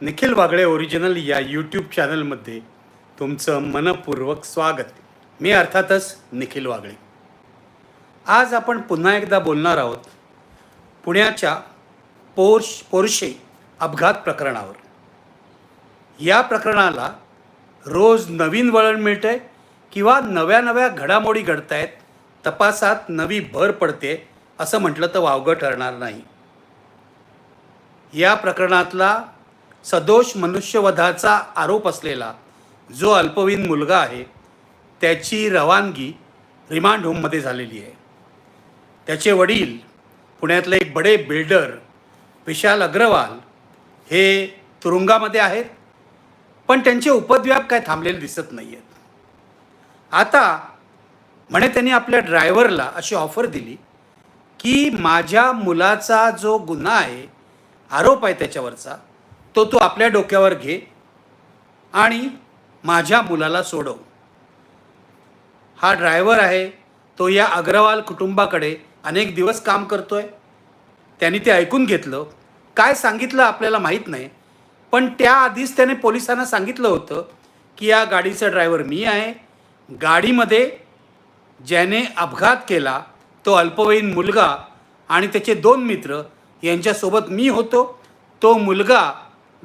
Nikhil Wagle original या YouTube चॅनलमध्ये तुमचं मनपूर्वक स्वागत. मी अर्थातच निखिल वागळे. आज आपण पुन्हा एकदा बोलणार आहोत पुण्याच्या पोर्श पोर्शे अपघात प्रकरणावर. या प्रकरणाला रोज नवीन वळण मिळतंय किंवा नव्या नव्या घडामोडी घडत आहेत तपासात नवी भर पडते असं म्हटलं तर वावगं ठरणार नाही. या प्रकरणातला सदोष मनुष्यवधाचा आरोप असलेला जो अल्पवयीन मुलगा आहे त्याची रवानगी रिमांड होममध्ये झालेली आहे. त्याचे वडील पुण्यातले एक बडे बिल्डर विशाल अग्रवाल हे तुरुंगामध्ये आहेत पण त्यांचे उपद्व्याप काय थांबलेले दिसत नाही आहेत आता म्हणे त्यांनी आपल्या ड्रायव्हरला अशी ऑफर दिली की माझ्या मुलाचा जो गुन्हा आहे आरोप आहे त्याच्यावरचा तो तू आपल्या डोक्यावर घे आणि माझ्या मुलाला सोडव. हा ड्रायव्हर आहे तो या अग्रवाल कुटुंबाकडे अनेक दिवस काम करतोय. त्यांनी ते ऐकून घेतलं. काय सांगितलं आपल्याला माहीत नाही पण त्याआधीच त्याने पोलिसांना सांगितलं होतं की या गाडीचा ड्रायव्हर मी आहे. गाडीमध्ये ज्याने अपघात केला तो अल्पवयीन मुलगा आणि त्याचे दोन मित्र यांच्यासोबत मी होतो. तो मुलगा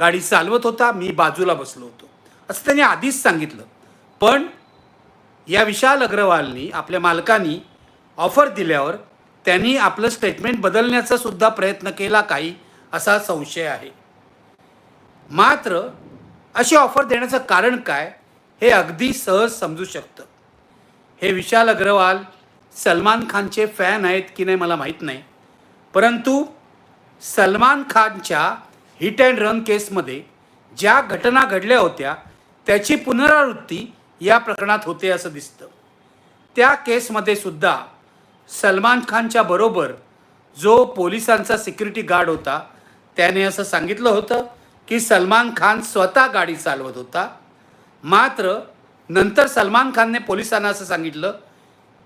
गाडी चालवत होता मी बाजूला बसलो होतो. असं त्याने आधीच सांगितलं. पण या विशाल अग्रवालनी आपल्या मालकानी ऑफर दिल्यावर त्यांनी आपलं स्टेटमेंट बदलण्याचा सुद्धा प्रयत्न केला काही असा संशय आहे. मात्र अशी ऑफर देण्याचं कारण काय हे अगदी सहज समजू शकतं. हे विशाल अग्रवाल सलमान खानचे फॅन आहेत की नाही मला माहीत नाही. परंतु सलमान खानच्या हिट अँड रन केसमध्ये ज्या घटना घडल्या होत्या त्याची पुनरावृत्ती या प्रकरणात होते असं दिसतं. त्या केसमध्ये सुद्धा सलमान खानच्या बरोबर जो पोलिसांचा सिक्युरिटी गार्ड होता त्याने असं सांगितलं होतं की सलमान खान स्वतः गाडी चालवत होता. मात्र नंतर सलमान खानने पोलिसांना असं सांगितलं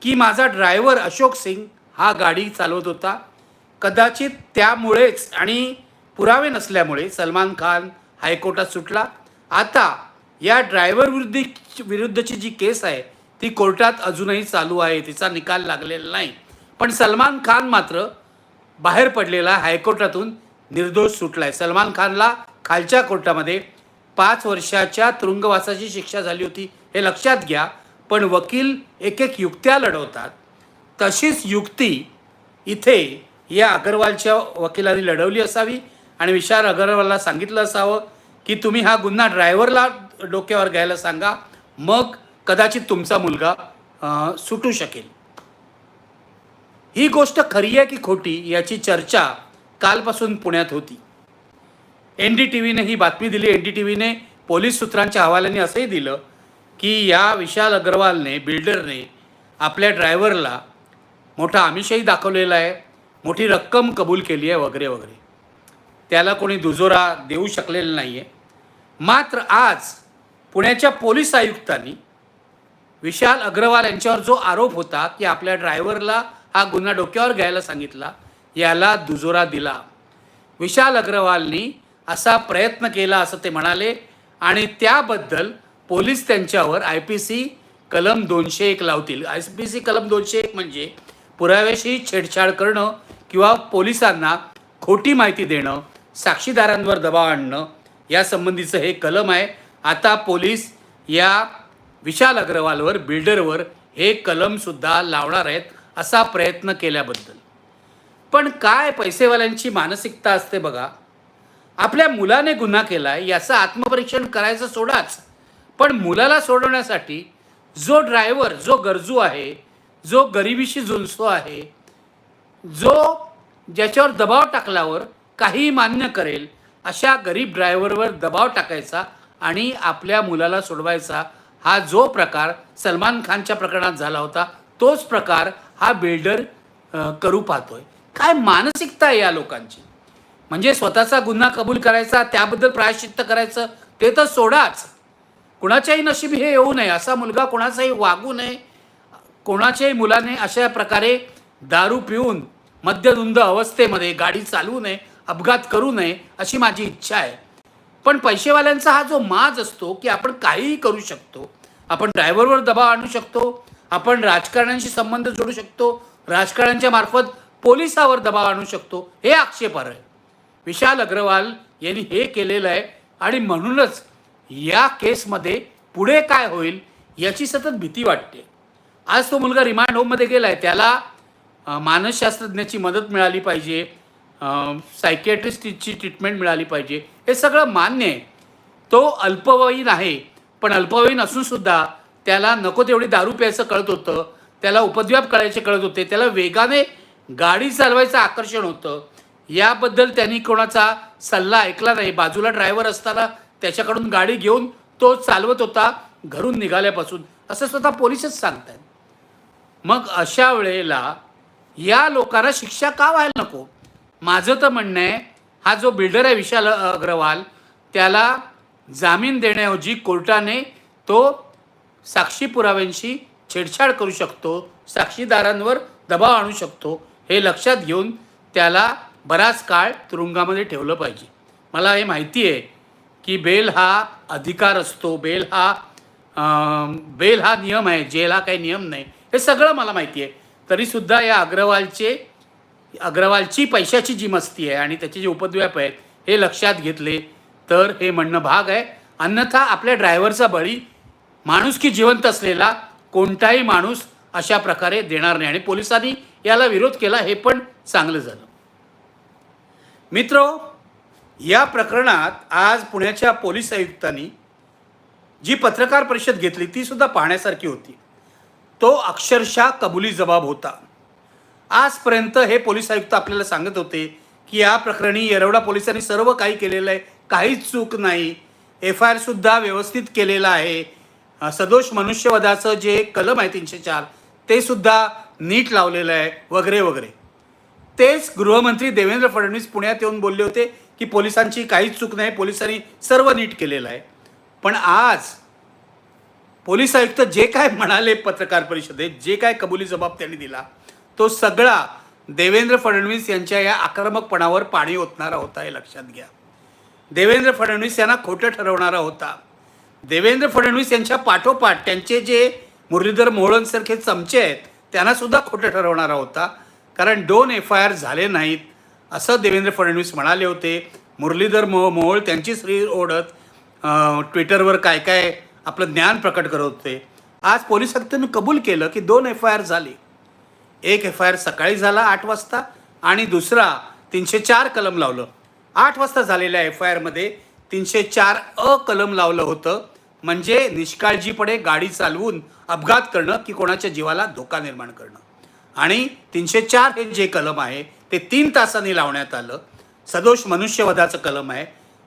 की माझा ड्रायव्हर अशोक सिंग हा गाडी चालवत होता. कदाचित त्यामुळेच आणि पुरावे नसल्यामुळे सलमान खान हायकोर्टात सुटला. आता या ड्रायव्हर विरुद्ध विरुद्धची जी केस आहे ती कोर्टात अजूनही चालू आहे तिचा निकाल लागलेला नाही. पण सलमान खान मात्र बाहेर पडलेला हायकोर्टातून निर्दोष सुटला आहे सलमान खानला खालच्या कोर्टामध्ये पाच वर्षाच्या तुरुंगवासाची शिक्षा झाली होती हे लक्षात घ्या. पण वकील एक एक युक्त्या लढवतात. तशीच युक्ती इथे या अगरवालच्या वकिलांनी लढवली असावी. आणि विशाल अगरवालला सांगितलं असावं की तुम्ही हा गुन्हा ड्रायव्हरला डोक्यावर घ्यायला सांगा. मग कदाचित तुमचा मुलगा सुटू शकेल. ही गोष्ट खरी आहे की खोटी याची चर्चा कालपासून पुण्यात होती. एन डी टी व्हीने ही बातमी दिली. एन डी टी व्हीने पोलीस सूत्रांच्या हवाल्याने असंही दिलं की या विशाल अग्रवालने बिल्डरने आपल्या ड्रायव्हरला मोठा आमिषही दाखवलेला आहे मोठी रक्कम कबूल केली आहे वगैरे वगैरे. त्याला कोणी दुजोरा देऊ शकलेला नाही आहे मात्र आज पुण्याच्या पोलीस आयुक्तांनी विशाल अग्रवाल यांच्यावर जो आरोप होता की आपल्या ड्रायव्हरला हा गुन्हा डोक्यावर घ्यायला सांगितला याला दुजोरा दिला. विशाल अग्रवालनी असा प्रयत्न केला असं ते म्हणाले आणि त्याबद्दल पोलीस त्यांच्यावर आय पी सी कलम दोनशे एक लावतील. आय पी सी कलम दोनशे एक म्हणजे पुराव्याशी छेडछाड करणं किंवा पोलिसांना खोटी माहिती देणं साक्षीदारांवर दबाव आणणं यासंबंधीचं हे कलम आहे. आता पोलीस या विशाल अग्रवालवर बिल्डरवर हे कलमसुद्धा लावणार आहेत असा प्रयत्न केल्याबद्दल. पण काय पैसेवाल्यांची मानसिकता असते बघा. आपल्या मुलाने गुन्हा केला आहे याचं आत्मपरीक्षण करायचं सोडाच. पण मुलाला सोडवण्यासाठी जो ड्रायव्हर जो गरजू आहे जो गरिबीशी झुंजतो आहे जो ज्याच्यावर दबाव टाकल्यावर काही मान्य करेल अशा गरीब ड्रायव्हरवर दबाव टाकायचा आणि आपल्या मुलाला सोडवायचा. हा जो प्रकार सलमान खानच्या प्रकरणात झाला होता तोच प्रकार हा बिल्डर करू पाहतोय. काय मानसिकता आहे या लोकांची? म्हणजे स्वतःचा गुन्हा कबूल करायचा त्याबद्दल प्रायश्चित्त करायचं ते तर सोडाच. कुणाच्याही नशिबी हे येऊ नये असा मुलगा कोणाचाही वागू नये. कोणाच्याही मुलाने अशा प्रकारे दारू पिऊन मद्यधुंद अवस्थेमध्ये गाडी चालवू नये अपघात करू नये अशी माझी इच्छा आहे. पण पैसेवाल्यांचा हा जो माज असतो की आपण काहीही करू शकतो. आपण ड्रायव्हरवर दबाव आणू शकतो. आपण राजकारण्यांशी संबंध जोडू शकतो. राजकारण्यांच्या मार्फत पोलिसावर दबाव आणू शकतो. हे आक्षेपार आहे. विशाल अग्रवाल यांनी हे केलेलं आहे आणि म्हणूनच या केसमध्ये पुढे काय होईल याची सतत भीती वाटते. आज तो मुलगा रिमांड होममध्ये गेला आहे त्याला मानसशास्त्रज्ञाची मदत मिळाली पाहिजे. सायकेट्रिस्टची ट्रीटमेंट मिळाली पाहिजे. हे सगळं मान्य आहे. तो अल्पवयीन आहे. पण अल्पवयीन असूनसुद्धा त्याला नको तेवढी दारू प्यायचं कळत होतं. त्याला उपद्व्याप करायचे कळत होते. त्याला वेगाने गाडी चालवायचं आकर्षण होतं. याबद्दल त्यांनी कोणाचा सल्ला ऐकला नाही. बाजूला ड्रायव्हर असताना त्याच्याकडून गाडी घेऊन तो चालवत होता घरून निघाल्यापासून. असं स्वतः पोलिसच सांगतात मग अशा वेळेला या लोकांना शिक्षा का व्हायला नको? माझं तर म्हणणं आहे हा जो बिल्डर आहे विशाल अग्रवाल त्याला जामीन देण्याऐवजी कोर्टाने तो साक्षी पुराव्यांशी छेडछाड करू शकतो साक्षीदारांवर दबाव आणू शकतो हे लक्षात घेऊन त्याला बराच काळ तुरुंगामध्ये ठेवलं पाहिजे. मला हे माहिती आहे की बेल हा अधिकार असतो बेल हा बेल हा नियम आहे जेल हा काही नियम नाही हे सगळं मला माहिती आहे. तरीसुद्धा या अग्रवालचे अग्रवालची पैशाची जी मस्ती आहे आणि त्याचे जे उपद्व्याप आहेत हे लक्षात घेतले तर हे म्हणणं भाग आहे. अन्यथा आपल्या ड्रायव्हरचा बळी माणूस की जिवंत असलेला कोणताही माणूस अशा प्रकारे देणार नाही. आणि पोलिसांनी याला विरोध केला हे पण चांगलं झालं. मित्र या प्रकरणात आज पुण्याच्या पोलीस आयुक्तांनी जी पत्रकार परिषद घेतली ती सुद्धा पाहण्यासारखी होती. तो अक्षरशः कबुली जबाब होता. आजपर्यंत हे पोलीस आयुक्त आपल्याला सांगत होते की या प्रकरणी येरवडा पोलिसांनी सर्व काही केलेलं आहे. काहीच चूक नाही. एफ आय आरसुद्धा व्यवस्थित केलेलं आहे. सदोष मनुष्यवधाचं जे कलम आहे तीनशे चार ते सुद्धा नीट लावलेलं आहे वगैरे वगैरे. तेच गृहमंत्री देवेंद्र फडणवीस पुण्यात येऊन बोलले होते की पोलिसांची काहीच चूक नाही पोलिसांनी सर्व नीट केलेलं आहे. पण आज पोलीस आयुक्त जे काय म्हणाले पत्रकार परिषदेत जे काय कबुली जबाब त्यांनी दिला तो सगळा देवेंद्र फडणवीस यांच्या या आक्रमकपणावर पाणी ओतणारा होता हे लक्षात घ्या. देवेंद्र फडणवीस यांना खोटं ठरवणारा होता. देवेंद्र फडणवीस यांच्या पाठोपाठ त्यांचे जे मुरलीधर मोहोळांसारखे चमचे आहेत त्यांनासुद्धा खोटं ठरवणारा होता. कारण दोन एफ आय आर झाले नाहीत असं देवेंद्र फडणवीस म्हणाले होते. मुरलीधर मोह मोहोळ त्यांची श्री ओढत ट्विटरवर काय काय आपलं ज्ञान प्रकट करत होते. आज पोलीस आयुक्तांनी कबूल केलं की दोन एफ आय आर झाले. एक एफ आय आर सकाळी झाला आठ वाजता आणि दुसरा तीनशे चार कलम लावलं. आठ वाजता झालेल्या एफ आय आरमध्ये तीनशे चार अ कलम लावलं होतं. म्हणजे निष्काळजीपणे गाडी चालवून अपघात करणं की कोणाच्या जीवाला धोका निर्माण करणं. आणि तीनशे चार हे जे कलम आहे ते तीन तासांनी लावण्यात आलं. सदोष मनुष्यवधाचं कलम आहे.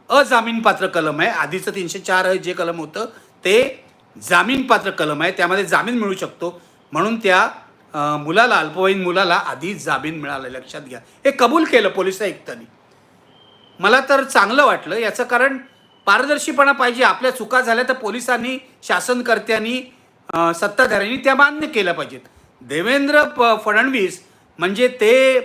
अजामीनपात्र कलम आहे. आधीचं तीनशे चार जे कलम होतं ते जामीनपात्र कलम आहे. त्यामध्ये जामीन मिळू शकतो. म्हणून त्या मुलाला अल्पवयीन मुलाला आधी जामीन मिळाला लक्षात घ्या. हे कबूल केलं पोलीस आयुक्तांनी. मला तर चांगलं वाटलं याचं कारण पारदर्शीपणा पाहिजे आपल्या चुका झाल्या तर पोलिसांनी शासनकर्त्यांनी सत्ताधाऱ्यांनी त्या मान्य केल्या पाहिजेत. देवेंद्र प फडणवीस म्हणजे ते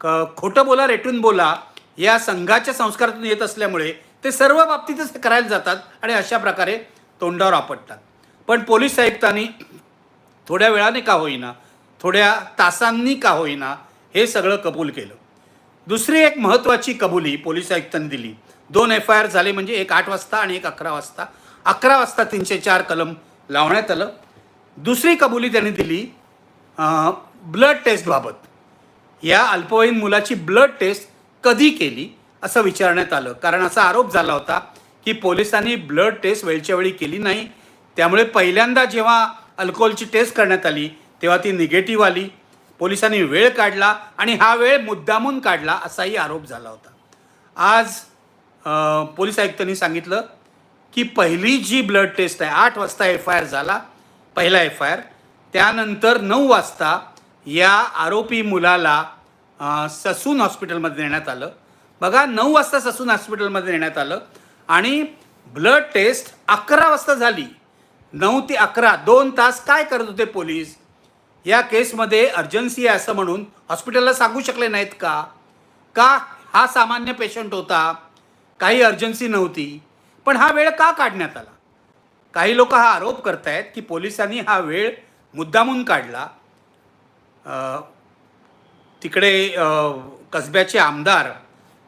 क खोटं बोला रेटून बोला या संघाच्या संस्कारातून येत असल्यामुळे ते सर्व बाबतीतच करायला जातात आणि अशा प्रकारे तोंडावर आपटतात. पण पोलीस आयुक्तांनी थोड्या वेळाने का होईना थोड्या तासांनी का होईना हे सगळं कबूल केलं. दुसरी एक महत्त्वाची कबुली पोलीस आयुक्तांनी दिली. दोन एफ आय आर झाले म्हणजे एक आठ वाजता आणि एक अकरा वाजता. अकरा वाजता तीनशे चार कलम लावण्यात आलं. दुसरी कबुली त्यांनी दिली ब्लड टेस्टबाबत या अल्पवयीन मुलाची ब्लड टेस्ट कधी केली असं विचारण्यात आलं. कारण असा आरोप झाला होता की पोलिसांनी ब्लड टेस्ट वेळच्या वेळी केली नाही. त्यामुळे पहिल्यांदा जेव्हा अल्कोहोलची टेस्ट करण्यात आली तेव्हा ती निगेटिव्ह आली पोलिसांनी वेळ काढला आणि हा वेळ मुद्दामून काढला असाही आरोप झाला होता. आज पोलीस आयुक्तांनी सांगितलं की पहिली जी ब्लड टेस्ट आहे आठ वाजता एफ आय आर झाला पहिला एफ आय आर त्यानंतर नऊ वाजता या आरोपी मुलाला ससून हॉस्पिटलमध्ये नेण्यात आलं. बघा नऊ वाजता ससून हॉस्पिटलमध्ये नेण्यात आलं आणि ब्लड टेस्ट अकरा वाजता झाली. नऊ ते अकरा दोन तास काय करत होते पोलीस? या केसमध्ये अर्जन्सी आहे असं म्हणून हॉस्पिटलला सांगू शकले नाहीत का? का हा सामान्य पेशंट होता? काही अर्जन्सी नव्हती. पण हा वेळ का काढण्यात आला? काही लोक हा आरोप करतायत की पोलिसांनी हा वेळ मुद्दामून काढला. तिकडे कसब्याचे आमदार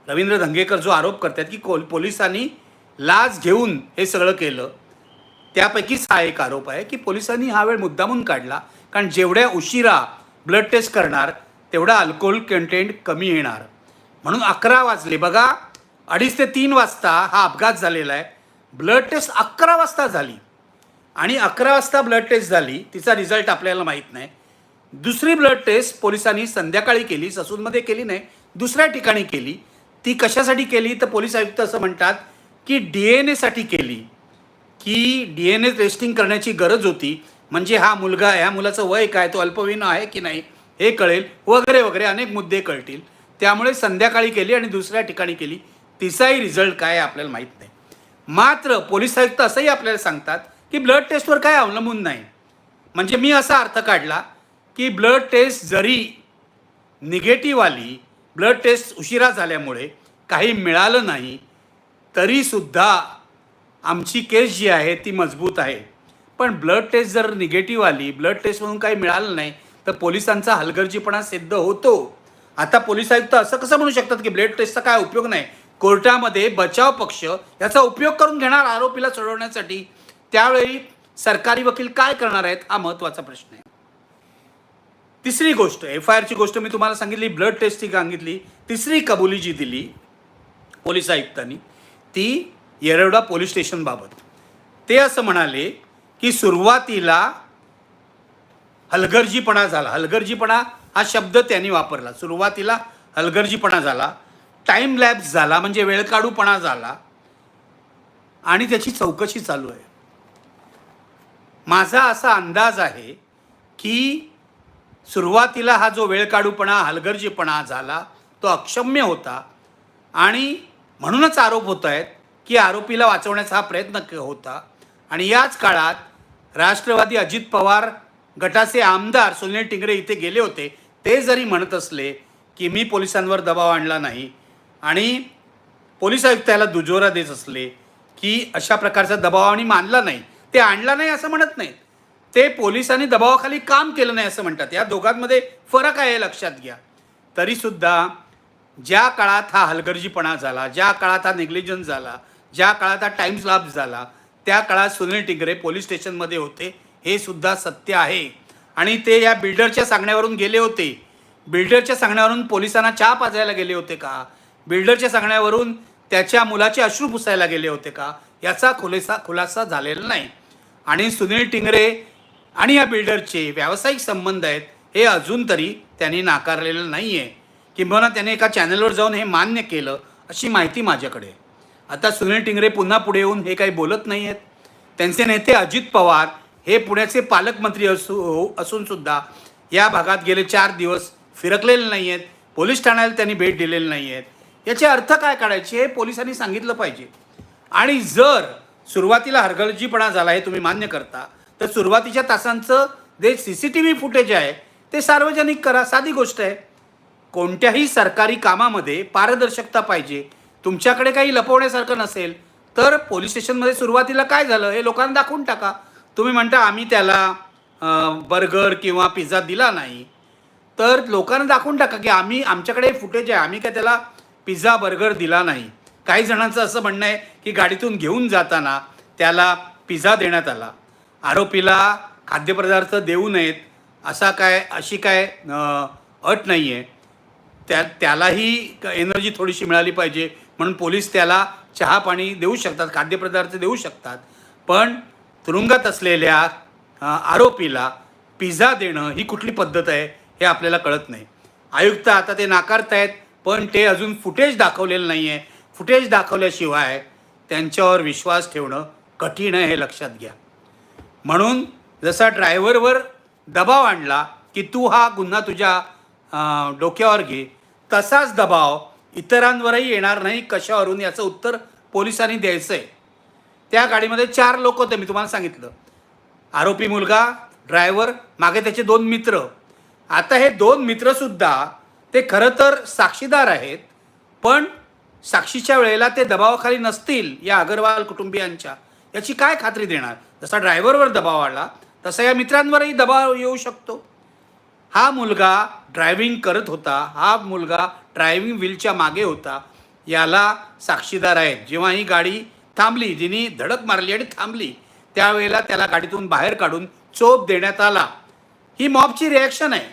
रवींद्र धंगेकर जो आरोप करतात की कोल पोलिसांनी लाच घेऊन हे सगळं केलं. त्यापैकीच हा एक आरोप आहे की पोलिसांनी हा वेळ मुद्दामून काढला. कारण जेवढ्या उशिरा ब्लड टेस्ट करणार तेवढा अल्कोहोल कंटेंट कमी येणार. म्हणून अकरा वाजले. बघा अडीच ते तीन वाजता हा अपघात झालेला आहे. ब्लड टेस्ट अकरा वाजता झाली. आणि अकरा वाजता ब्लड टेस्ट झाली तिचा रिझल्ट आपल्याला माहीत नाही. दुसरी ब्लड टेस्ट पोलिसांनी संध्याकाळी केली ससूनमध्ये केली नाही दुसऱ्या ठिकाणी केली. ती कशासाठी केली? तर पोलीस आयुक्त असं म्हणतात की डी एन एसाठी केली. की डी एन ए टेस्टिंग करण्याची गरज होती. म्हणजे हा मुलगा ह्या मुलाचं वय काय तो अल्पवयीन आहे की नाही हे कळेल. वगैरे वगैरे अनेक मुद्दे कळतील. त्यामुळे संध्याकाळी केली आणि दुसऱ्या ठिकाणी केली. तिचाही रिझल्ट काय आहे आपल्याला माहीत नाही. मात्र पोलीस आयुक्त असंही आपल्याला सांगतात की ब्लड टेस्टवर काय अवलंबून नाही. म्हणजे मी असा अर्थ काढला की ब्लड टेस्ट जरी निगेटिव्ह आली ब्लड टेस्ट उशिरा झाल्यामुळे काही मिळालं नाही तरीसुद्धा आमची केस जी आहे ती मजबूत आहे. पण ब्लड टेस्ट जर निगेटिव्ह आली ब्लड टेस्टमधून काही मिळालं नाही तर पोलिसांचा हलगर्जीपणा सिद्ध होतो. आता पोलीस आयुक्त असं कसं म्हणू शकतात की ब्लड टेस्टचा काय उपयोग नाही? कोर्टामध्ये बचाव पक्ष याचा उपयोग करून घेणार आरोपीला सोडवण्यासाठी. त्यावेळी सरकारी वकील काय करणार आहेत हा महत्त्वाचा प्रश्न आहे. तिसरी गोष्ट एफ आय आरची गोष्ट मी तुम्हाला सांगितली ब्लड टेस्टची सांगितली तिसरी कबुली जी दिली पोलीस आयुक्तांनी ती येरवडा पोलीस स्टेशनबाबत. ते असं म्हणाले की सुरुवातीला हलगर्जीपणा झाला. हलगर्जीपणा हा शब्द त्यांनी वापरला. सुरुवातीला हलगर्जीपणा झाला. टाईम लॅब्स झाला म्हणजे वेळकाढूपणा झाला. आणि त्याची चौकशी चालू आहे. माझा असा अंदाज आहे की सुरुवातीला हा जो वेळकाढूपणा हलगर्जीपणा झाला तो अक्षम्य होता. आणि म्हणूनच आरोप होत आहेत की आरोपीला वाचवण्याचा हा प्रयत्न होता. आणि याच काळात राष्ट्रवादी अजित पवार गटाचे आमदार सुनील टिंगरे इथे गेले होते. ते जरी म्हणत असले की मी पोलिसांवर दबाव आणला नाही आणि पोलीस आयुक्ताला दुजोरा देत असले की अशा प्रकारचा दबाव आणि मानला नाही ते आणला नाही असं म्हणत नाहीत. ते पोलिसांनी दबावाखाली काम केलं नाही असं म्हणतात. या दोघांमध्ये फरक आहे हे लक्षात घ्या. तरीसुद्धा ज्या काळात हा हलगर्जीपणा झाला ज्या काळात हा नेग्लिजन्स झाला ज्या काळात हा टाईम्स लाभ झाला त्या काळात सुनील टिंगरे पोलीस स्टेशनमध्ये होते. हे सुद्धा सत्य आहे. आणि ते या बिल्डरच्या सांगण्यावरून गेले होते. बिल्डरच्या सांगण्यावरून पोलिसांना चहा पाजायला गेले होते का? बिल्डरच्या सांगण्यावरून त्याच्या मुलाचे अश्रू पुसायला गेले होते का? याचा खुलासा खुलासा झालेला नाही. आणि सुनील टिंगरे आणि या बिल्डरचे व्यावसायिक संबंध आहेत हे अजून तरी त्यांनी नाकारलेलं नाही आहे किंबहुना त्याने एका चॅनलवर जाऊन हे मान्य केलं अशी माहिती माझ्याकडे आहे. आता सुनील टिंगरे पुन्हा पुढे येऊन हे काही बोलत नाही आहेत त्यांचे नेते अजित पवार हे पुण्याचे पालकमंत्री असू असून सुद्धा या भागात गेले चार दिवस फिरकलेले नाही आहेत पोलीस ठाण्याला त्यांनी भेट दिलेली नाही आहेत याचे अर्थ काय काढायचे हे पोलिसांनी सांगितलं पाहिजे. आणि जर सुरुवातीला हरगर्जीपणा झाला हे तुम्ही मान्य करता तर सुरुवातीच्या तासांचं जे C C T V footage आहे ते सार्वजनिक करा साधी गोष्ट आहे. कोणत्याही सरकारी कामामध्ये पारदर्शकता पाहिजे. तुमच्याकडे काही लपवण्यासारखं नसेल तर पोलीस स्टेशनमध्ये सुरुवातीला काय झालं हे लोकांना दाखवून टाका. तुम्ही म्हणता आम्ही त्याला बर्गर किंवा पिझ्झा दिला नाही. तर लोकांना दाखवून टाका की आम्ही आमच्याकडे फुटेज आहे आम्ही काय त्याला पिझ्झा बर्गर दिला नाही. काही जणांचं असं म्हणणं आहे की गाडीतून घेऊन जाताना त्याला पिझ्झा देण्यात आला. आरोपीला खाद्यपदार्थ देऊ नयेत असा काय अशी काय अट नाही आहे त्या त्यालाही एनर्जी थोडीशी मिळाली पाहिजे. म्हणून पोलीस त्याला चहा पाणी देऊ शकतात खाद्यपदार्थ देऊ शकतात. पण तुरुंगात असलेल्या आरोपीला पिझ्झा देणं ही कुठली पद्धत आहे हे आपल्याला कळत नाही. आयुक्त आता ते नाकारतायत पण ते अजून फुटेज दाखवलेलं नाही आहे फुटेज दाखवल्याशिवाय त्यांच्यावर विश्वास ठेवणं कठीण आहे हे लक्षात घ्या. म्हणून जसा ड्रायव्हरवर दबाव आणला की तू हा गुन्हा तुझ्या डोक्यावर घे तसाच दबाव इतरांवरही येणार नाही कशावरून याचं उत्तर पोलिसांनी द्यायचं आहे त्या गाडीमध्ये चार लोक होते मी तुम्हाला सांगितलं. आरोपी मुलगा ड्रायव्हर मागे त्याचे दोन मित्र. आता हे दोन मित्रसुद्धा ते खरं तर साक्षीदार आहेत पण साक्षीच्या वेळेला ते दबावाखाली नसतील या अगरवाल कुटुंबियांच्या. याची काय खात्री देणार? जसा ड्रायव्हरवर दबाव आला तसा या मित्रांवरही दबाव येऊ शकतो. हा मुलगा ड्रायव्हिंग करत होता हा मुलगा ड्रायव्हिंग व्हीलच्या मागे होता. याला साक्षीदार आहेत. जेव्हा ही गाडी थांबली जिनी धडक मारली आणि थांबली त्यावेळेला त्याला गाडीतून बाहेर काढून चोप देण्यात आला. ही मॉबची रिॲक्शन आहे.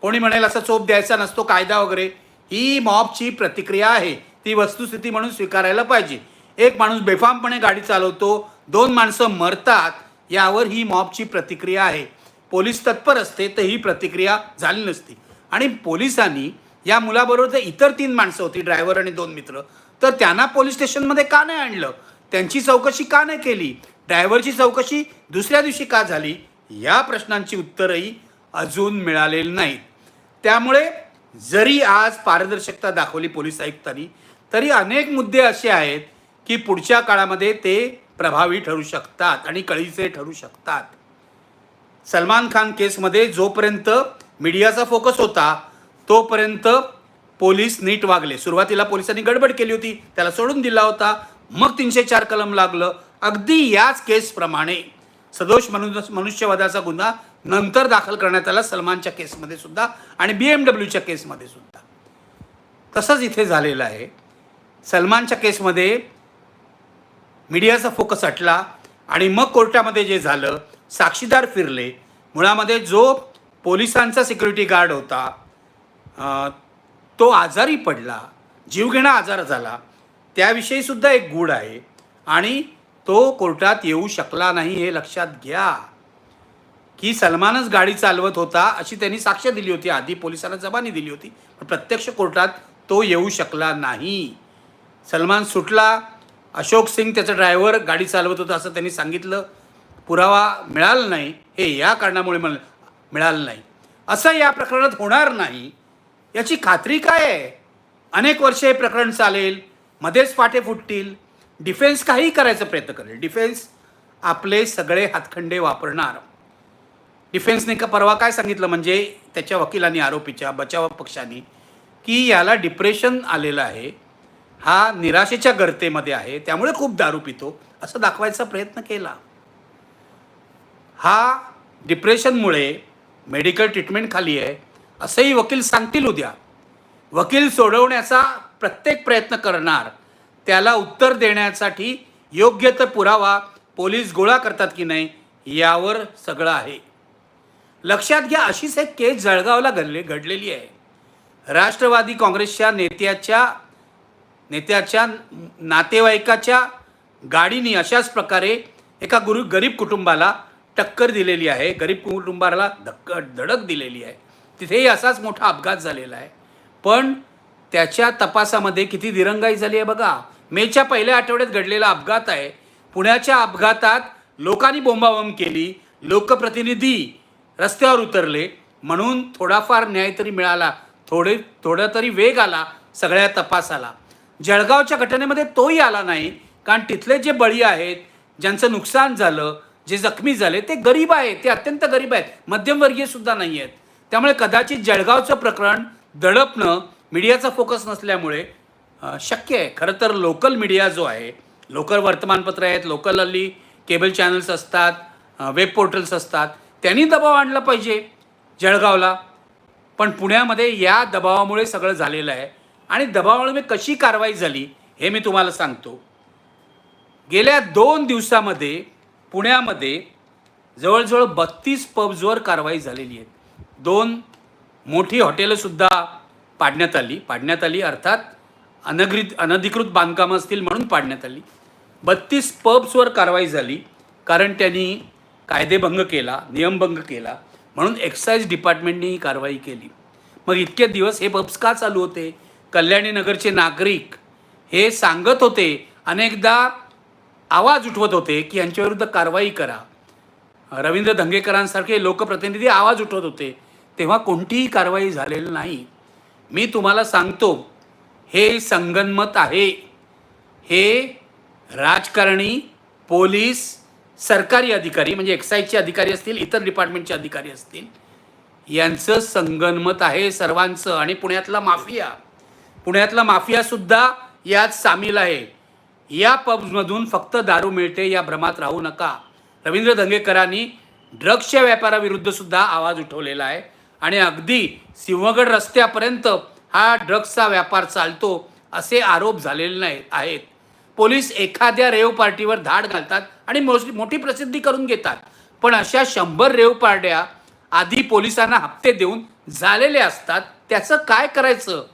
कोणी म्हणेल असा चोप द्यायचा नसतो कायदा वगैरे. ही मॉबची प्रतिक्रिया आहे. ती वस्तुस्थिती म्हणून स्वीकारायला पाहिजे. एक माणूस बेफामपणे गाडी चालवतो दोन माणसं मरतात यावर ही मॉबची प्रतिक्रिया आहे. पोलीस तत्पर असते तर ही प्रतिक्रिया झाली नसती. आणि पोलिसांनी या मुलाबरोबर जर इतर तीन माणसं होती ड्रायव्हर आणि दोन मित्र तर त्यांना पोलीस स्टेशनमध्ये का नाही आणलं? त्यांची चौकशी का नाही केली? ड्रायव्हरची चौकशी दुसऱ्या दिवशी का झाली? या प्रश्नांची उत्तरही अजून मिळालेली नाहीत. त्यामुळे जरी आज पारदर्शकता दाखवली पोलीस आयुक्तांनी तरी अनेक मुद्दे असे आहेत की पुढच्या काळामध्ये ते प्रभावी ठरू शकतात आणि कळीचे ठरू शकतात. सलमान खान केसमध्ये जोपर्यंत मीडियाचा फोकस होता तोपर्यंत पोलीस नीट वागले. सुरुवातीला पोलिसांनी गडबड केली होती त्याला सोडून दिला होता. मग तीनशे चार कलम लागलं. अगदी याच केसप्रमाणे सदोष मनु मनुष्यवादाचा गुन्हा नंतर दाखल करण्यात आला सलमानच्या केसमध्ये सुद्धा आणि बी एम डब्ल्यूच्या केसमध्ये सुद्धा. तसंच इथे झालेलं आहे. सलमानच्या केसमध्ये मीडियाचा फोकस हटला आणि मग कोर्टामध्ये जे झालं साक्षीदार फिरले. मुळामध्ये जो पोलिसांचा सिक्युरिटी गार्ड होता तो आजारी पडला जीवघेणा आजार झाला त्याविषयी सुद्धा एक गूढ आहे आणि तो कोर्टात येऊ शकला नाही हे लक्षात घ्या. की सलमानच गाडी चालवत होता अशी त्यांनी साक्ष दिली होती. आधी पोलिसांना जबानी दिली होती पण प्रत्यक्ष कोर्टात तो येऊ शकला नाही. सलमान सुटला अशोक सिंग त्याचा ड्रायव्हर गाडी चालवत होता असं त्यांनी सांगितलं. पुरावा मिळाला नाही हे या कारणामुळे मला मिळालं नाही. असं या प्रकरणात होणार नाही याची खात्री काय आहे? अनेक वर्षे हे प्रकरण चालेल मध्येच फाटे फुटतील डिफेन्स काहीही करायचा प्रयत्न करेल. डिफेन्स आपले सगळे हातखंडे वापरणार. डिफेन्सने का परवा काय सांगितलं? म्हणजे त्याच्या वकिलांनी आरोपीच्या बचाव पक्षाने की याला डिप्रेशन आलेलं आहे. हा निराशेच्या गर्तेमध्ये आहे त्यामुळे खूप दारू पितो असं दाखवायचा प्रयत्न केला. हा डिप्रेशनमुळे मेडिकल ट्रीटमेंट खाली आहे. असंही वकील सांगतील उद्या. वकील सोडवण्याचा प्रत्येक प्रयत्न करणार त्याला उत्तर देण्यासाठी योग्य तर पुरावा पोलीस गोळा करतात की नाही यावर सगळं आहे. लक्षात घ्या अशीच एक केस जळगावला घडले घडलेली आहे. राष्ट्रवादी काँग्रेसच्या नेत्याच्या नेत्याच्या नातेवाईकाच्या गाडीने अशाच प्रकारे एका गुरु गरीब कुटुंबाला टक्कर दिलेली आहे. गरीब कुटुंबाला धक्क धडक दिलेली आहे. तिथेही असाच मोठा अपघात झालेला आहे. पण त्याच्या तपासामध्ये किती दिरंगाई झाली आहे बघा. मेच्या पहिल्या आठवड्यात घडलेला अपघात आहे. पुण्याच्या अपघातात लोकांनी बोंबाबोंब केली. लोकप्रतिनिधी रस्त्यावर उतरले. म्हणून थोडाफार न्याय तरी मिळाला. थोडे थोडा तरी वेग आला सगळ्या तपासाला. जळगावच्या घटनेमध्ये तोही आला नाही. कारण तिथले जे बळी आहेत ज्यांचं नुकसान झालं जे जखमी झाले ते गरीब आहेत ते अत्यंत गरीब आहेत मध्यमवर्गीय सुद्धा नाही आहेत त्यामुळे कदाचित जळगावचं प्रकरण दडपणं मीडियाचा फोकस नसल्यामुळे शक्य आहे. खरं तर लोकल मीडिया जो आहे लोकल वर्तमानपत्र आहेत लोकल हल्ली केबल चॅनल्स असतात वेब पोर्टल्स असतात त्यांनी दबाव आणला पाहिजे जळगावला. पण पुण्यामध्ये या दबावामुळे सगळं झालेलं आहे. आणि दबावामुळे कशी कारवाई झाली हे मी तुम्हाला सांगतो. गेल्या दोन दिवसामध्ये पुण्यामध्ये जवळजवळ बत्तीस पब्जवर कारवाई झालेली आहे. दोन मोठी हॉटेलंसुद्धा पाडण्यात आली. पाडण्यात आली अर्थात अनधिकृत अनधिकृत बांधकामं असतील म्हणून पाडण्यात आली. बत्तीस पब्सवर कारवाई झाली कारण त्यांनी कायदेभंग केला नियमभंग केला. म्हणून एक्साईज डिपार्टमेंटने ही कारवाई केली. मग इतके दिवस हे पब्स का चालू होते? कल्याणी नगरचे नागरिक हे सांगत होते अनेकदा आवाज उठवत होते की यांच्याविरुद्ध कारवाई करा. रवींद्र धंगेकरांसारखे लोकप्रतिनिधी आवाज उठवत होते तेव्हा कोणतीही कारवाई झालेली नाही. मी तुम्हाला सांगतो हे संगनमत आहे. हे राजकारणी पोलीस सरकारी अधिकारी म्हणजे एक्साईजचे अधिकारी असतील इतर डिपार्टमेंटचे अधिकारी असतील यांचं संगनमत आहे सर्वांचं. आणि पुण्यातला माफिया पुण्यातला माफियासुद्धा यात सामील आहे. या पब्समधून फक्त दारू मिळते या भ्रमात राहू नका. रवींद्र दंगेकरांनी ड्रग्सच्या व्यापाराविरुद्ध सुद्धा आवाज उठवलेला आहे. आणि अगदी सिंहगड रस्त्यापर्यंत हा ड्रग्सचा व्यापार चालतो असे आरोप झालेले नाही आहेत. पोलीस एखाद्या रेव पार्टीवर धाड घालतात आणि मोस- मोठी प्रसिद्धी करून घेतात. पण अशा शंभर रेव पार्ट्या आधी पोलिसांना हप्ते देऊन झालेले असतात त्याचं काय करायचं?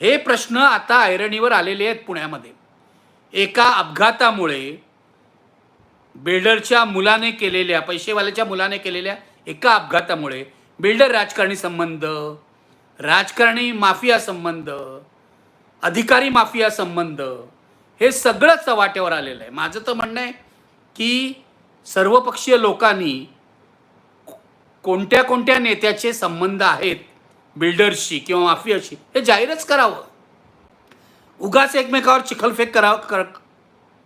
हे प्रश्न आता ऐरणीवर आलेले आहेत पुण्यामध्ये. एका अपघातामुळे बिल्डरच्या मुलाने केलेल्या पैसेवाल्याच्या मुलाने केलेल्या एका अपघातामुळे बिल्डर राजकारणी संबंध राजकारणी माफिया संबंध अधिकारी माफिया संबंध हे सगळं चवाट्यावर आलेलं आहे. माझं तर म्हणणं आहे की सर्वपक्षीय लोकांनी कोणत्या कोणत्या नेत्याचे संबंध आहेत बिल्डर्सशी किंवा माफियाशी हे जाहीरच करावं. उगाच एकमेकावर चिखलफेक करा कर,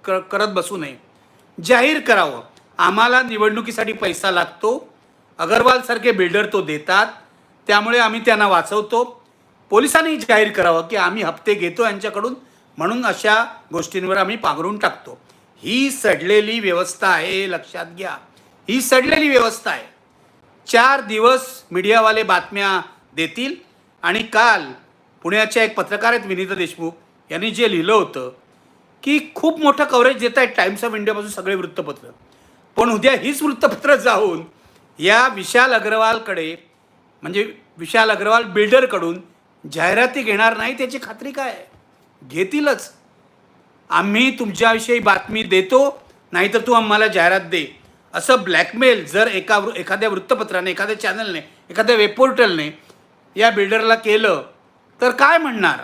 कर, करत बसू नये. जाहीर करावं. आम्हाला निवडणुकीसाठी पैसा लागतो. अगरवालसारखे बिल्डर तो देतात. त्यामुळे आम्ही त्यांना वाचवतो. पोलिसांनी जाहीर करावं की आम्ही हप्ते घेतो यांच्याकडून म्हणून अशा गोष्टींवर आम्ही पांघरून टाकतो. ही सडलेली व्यवस्था आहे लक्षात घ्या. ही सडलेली व्यवस्था आहे. चार दिवस मीडियावाले बातम्या देतील आणि काल पुण्याच्या एक पत्रकार आहेत विनीता देशमुख यांनी जे लिहिलं होतं की खूप मोठं कव्हरेज देत आहेत टाइम्स ऑफ इंडियापासून सगळे वृत्तपत्र. पण उद्या हीच वृत्तपत्र जाऊन या विशाल अग्रवालकडे म्हणजे विशाल अग्रवाल बिल्डरकडून जाहिराती घेणार नाही त्याची खात्री काय आहे? घेतीलच. आम्ही तुमच्याविषयी बातमी देतो नाहीतर तू आम्हाला जाहिरात दे. असं ब्लॅकमेल जर एका वृ- एखाद्या वृत्तपत्राने एखाद्या चॅनलने एखाद्या वेबपोर्टलने या बिल्डरला केलं तर काय म्हणणार?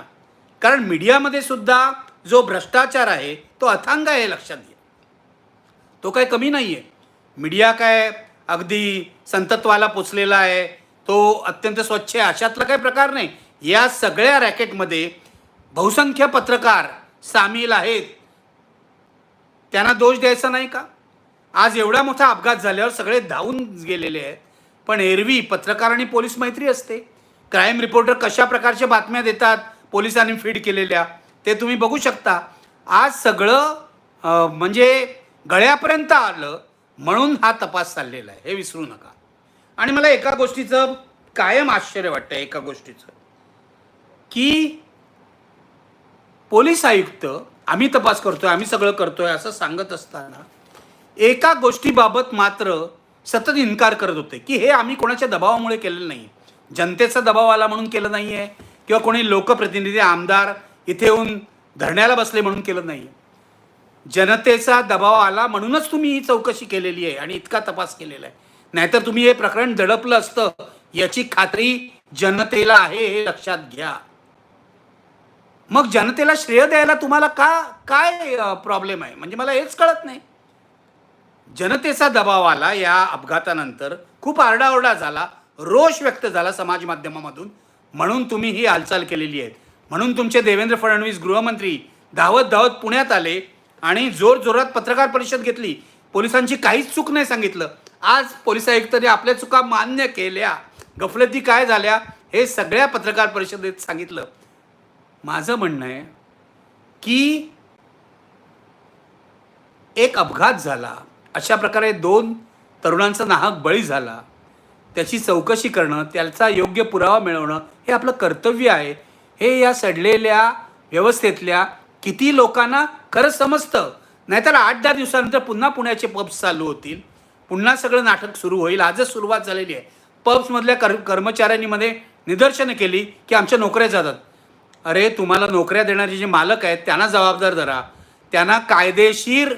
कारण मीडियामध्ये सुद्धा जो भ्रष्टाचार आहे तो अथांग आहे लक्षात घ्या. तो काय कमी नाही आहे मीडिया काय अगदी संतत्वाला पोचलेला आहे तो अत्यंत स्वच्छ आहे अशातला काही प्रकार नाही. या सगळ्या रॅकेटमध्ये बहुसंख्य पत्रकार सामील आहेत. त्यांना दोष द्यायचा नाही का? आज एवढा मोठा अपघात झाल्यावर सगळे धावून गेलेले आहेत. पण एरवी पत्रकार आणि पोलीस मैत्री असते. क्राईम रिपोर्टर कशा प्रकारच्या बातम्या देतात? पोलिसांनी फीड केलेल्या ते तुम्ही बघू शकता. आज सगळं म्हणजे गळ्यापर्यंत आलं म्हणून हा तपास चाललेला आहे. हे विसरू नका. आणि मला एका गोष्टीचं कायम आश्चर्य वाटतं एका गोष्टीचं. की पोलीस आयुक्त आम्ही तपास करतोय आम्ही सगळं करतोय असं सांगत असताना एका गोष्टीबाबत मात्र सतत इन्कार करत होते की हे आम्ही कोणाच्या दबावामुळे केलेलं नाही जनतेचा दबाव आला म्हणून केलं नाही आहे किंवा कोणी लोकप्रतिनिधी आमदार इथे येऊन धरण्याला बसले म्हणून केलं नाही जनतेचा दबाव आला म्हणूनच तुम्ही ही चौकशी केलेली आहे आणि इतका तपास केलेला आहे. नाहीतर तुम्ही हे प्रकरण दडपलं असतं याची खात्री जनतेला आहे हे लक्षात घ्या. मग जनतेला श्रेय द्यायला तुम्हाला का काय प्रॉब्लेम आहे? म्हणजे मला हेच कळत नाही. जनतेचा दबाव आला या अपघातानंतर खूप आरडाओरडा झाला रोष व्यक्त झाला समाज माध्यमामधून. म्हणून तुम्ही ही हालचाल केलेली आहे म्हणून तुमचे देवेंद्र फडणवीस गृहमंत्री धावत धावत पुण्यात आले आणि जोर जोरात पत्रकार परिषद घेतली. पोलिसांची काहीच चूक नाही सांगितलं. आज पोलीस आयुक्तांनी आपल्या चुका मान्य केल्या. गफलती काय झाल्या हे सगळ्या पत्रकार परिषदेत सांगितलं. माझं म्हणणं आहे की एक अपघात झाला. अशा प्रकारे दोन तरुणांचा नाहक बळी झाला. त्याची चौकशी करणं त्याचा योग्य पुरावा मिळवणं हे आपलं कर्तव्य आहे. हे या सडलेल्या व्यवस्थेतल्या किती लोकांना खरंच समजतं. नाहीतर आठ दहा दिवसानंतर पुन्हा पुण्याचे पब्स चालू होतील. पुन्हा सगळं नाटक सुरू होईल. आजच सुरुवात झालेली आहे. पब्समधल्या कर कर्मचाऱ्यांनीमध्ये निदर्शनं केली की आमच्या नोकऱ्या जातात. अरे तुम्हाला नोकऱ्या देणारे जे मालक आहेत त्यांना जबाबदार धरा. त्यांना कायदेशीर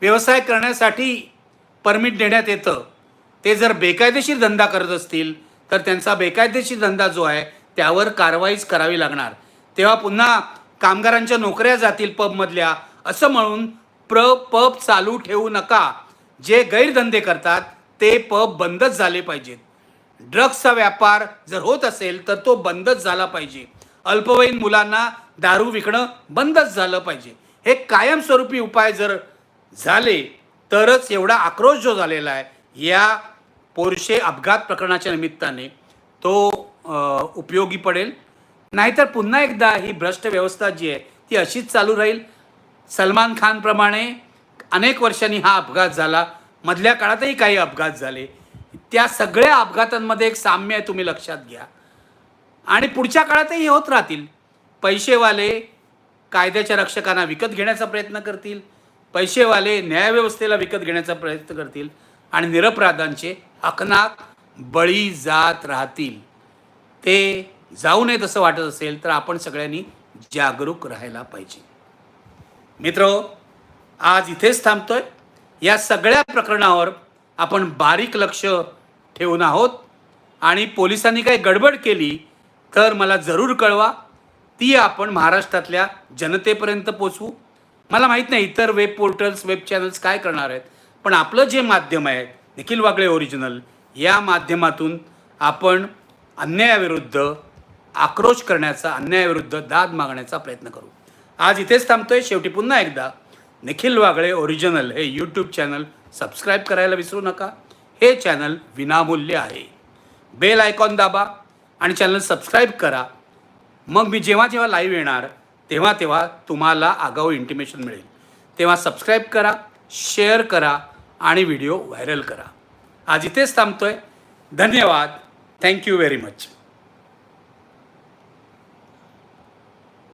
व्यवसाय करण्यासाठी परमिट देण्यात येतं. ते जर बेकायदेशीर धंदा करत असतील तर त्यांचा बेकायदेशीर धंदा जो आहे त्यावर कारवाईच करावी लागणार. तेव्हा पुन्हा कामगारांच्या नोकऱ्या जातील पबमधल्या असं म्हणून प्र पब चालू ठेवू नका. जे गैरधंदे करतात ते पब बंदच झाले पाहिजेत. ड्रग्सचा व्यापार जर होत असेल तर तो बंदच झाला पाहिजे. अल्पवयीन मुलांना दारू विकणं बंदच झालं पाहिजे. हे कायमस्वरूपी उपाय जर झाले तरच एवढा आक्रोश जो झालेला आहे या पोरशे अपघात प्रकरणाच्या निमित्ताने तो उपयोगी पडेल. नाहीतर पुन्हा एकदा ही भ्रष्ट व्यवस्था जी आहे ती अशीच चालू राहील. सलमान खानप्रमाणे अनेक वर्षांनी हा अपघात झाला. मधल्या काळातही काही अपघात झाले. त्या सगळ्या अपघातांमध्ये एक साम्य आहे तुम्ही लक्षात घ्या. आणि पुढच्या काळातही होत राहतील. पैसेवाले कायद्याच्या रक्षकांना विकत घेण्याचा प्रयत्न करतील. पैसेवाले न्यायव्यवस्थेला विकत घेण्याचा प्रयत्न करतील. आणि निरपराधांचे अकनाक बळी जात राहतील. ते जाऊ नये तसं वाटत असेल तर आपण सगळ्यांनी जागरूक राहायला पाहिजे. मित्र आज इथेच थांबतोय. या सगळ्या प्रकरणावर आपण बारीक लक्ष ठेवून आहोत. आणि पोलिसांनी काही गडबड केली तर मला जरूर कळवा. ती आपण महाराष्ट्रातल्या जनतेपर्यंत पोचवू मला माहीत नाही इतर वेब पोर्टल्स वेब चॅनल्स काय करणार आहेत. पण आपलं जे माध्यम आहे निखिल वागळे ओरिजिनल या माध्यमातून आपण अन्यायाविरुद्ध आक्रोश करण्याचा अन्यायाविरुद्ध दाद मागण्याचा प्रयत्न करू. आज इथेच थांबतोय. शेवटी पुन्हा एकदा निखिल वागळे ओरिजिनल हे यूट्यूब चॅनल सबस्क्राईब करायला विसरू नका. हे चॅनल विनामूल्य आहे. बेल आयकॉन दाबा आणि चॅनल सबस्क्राईब करा. मग मी जेव्हा जेव्हा लाईव्ह येणार तेव्हा तेव्हा तुम्हाला आगाऊ इंटिमेशन मिळेल. तेव्हा सबस्क्राईब करा शेअर करा आणि व्हिडिओ व्हायरल करा. आज इथेच थांबतोय. धन्यवाद. Thank you very much